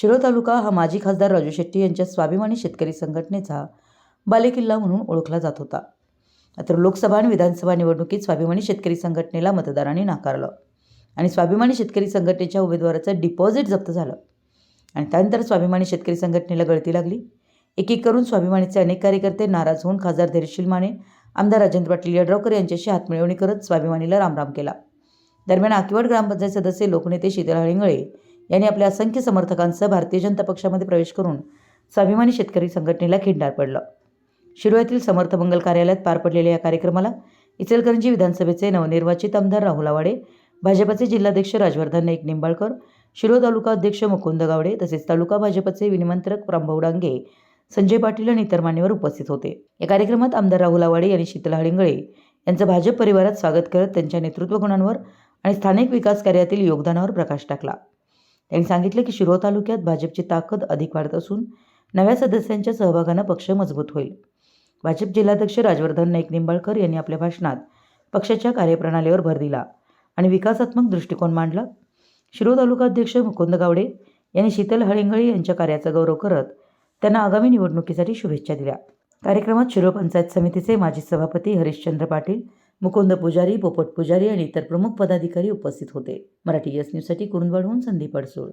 शिरोळ तालुका हा माजी खासदार राजू शेट्टी यांच्या स्वाभिमानी शेतकरी संघटनेचा बालेकिल्ला म्हणून ओळखला जात होता. मात्र लोकसभा आणि विधानसभा निवडणुकीत स्वाभिमानी शेतकरी संघटनेला मतदारांनी नाकारलं आणि स्वाभिमानी शेतकरी संघटनेच्या उमेदवाराचं डिपॉझिट जप्त झालं आणि त्यानंतर स्वाभिमानी शेतकरी संघटनेला गळती लागली. एक एक करून स्वाभिमानीचे अनेक कार्यकर्ते नाराज होऊन खासदार धैर्यशील माने आमदार राजेंद्र पाटील यड्रावकर यांच्याशी हातमिळवणी करत स्वाभिमानीला रामराम केला. दरम्यान आकिवड ग्रामपंचायत सदस्य लोकनेते शीतल हळिंगळे यांनी आपल्या असंख्य समर्थकांसह भारतीय जनता पक्षामध्ये प्रवेश करून स्वाभिमानी शेतकरी संघटनेला खिंडार पडलं. शिरोळ्यातील समर्थ मंगल कार्यालयात पार पडलेल्या या कार्यक्रमाला इचलकरंजी विधानसभेचे नवनिर्वाचित आमदार राहुल आवाडे भाजपचे जिल्हाध्यक्ष राजवर्धन नाईक निंबाळकर शिरोळ तालुका अध्यक्ष मुकुंद गावडे तसेच तालुका भाजपचे विनिमंत्रक प्रांभव डांगे संजय पाटील आणि इतर मान्यवर उपस्थित होते. या कार्यक्रमात आमदार राहुल आवाडे यांनी शीतल हळिंगळे यांचं भाजप परिवारात स्वागत करत त्यांच्या नेतृत्व गुणांवर आणि स्थानिक विकास कार्यातील योगदानावर प्रकाश टाकला. त्यांनी सांगितले की शिरोळ तालुक्यात भाजपची ताकद अधिक वाढत असून नव्या सदस्यांच्या सहभागानं पक्ष मजबूत होईल. भाजप जिल्हाध्यक्ष राजवर्धन नाईक निंबाळकर यांनी आपल्या भाषणात पक्षाच्या कार्यप्रणालीवर भर दिला आणि विकासात्मक दृष्टिकोन मांडला. शिरो तालुका अध्यक्ष मुकुंद गावडे यांनी शीतल हळिंगळे यांच्या कार्याचा गौरव करत त्यांना आगामी निवडणुकीसाठी शुभेच्छा दिल्या. कार्यक्रमात शिरो पंचायत समितीचे माजी सभापती हरिश्चंद्र पाटील मुकुंद पुजारी पोपट पुजारी आणि इतर प्रमुख पदाधिकारी उपस्थित होते. मराठी यस न्यूजसाठी कुरुंदवाडहून संदीप अडसूळ.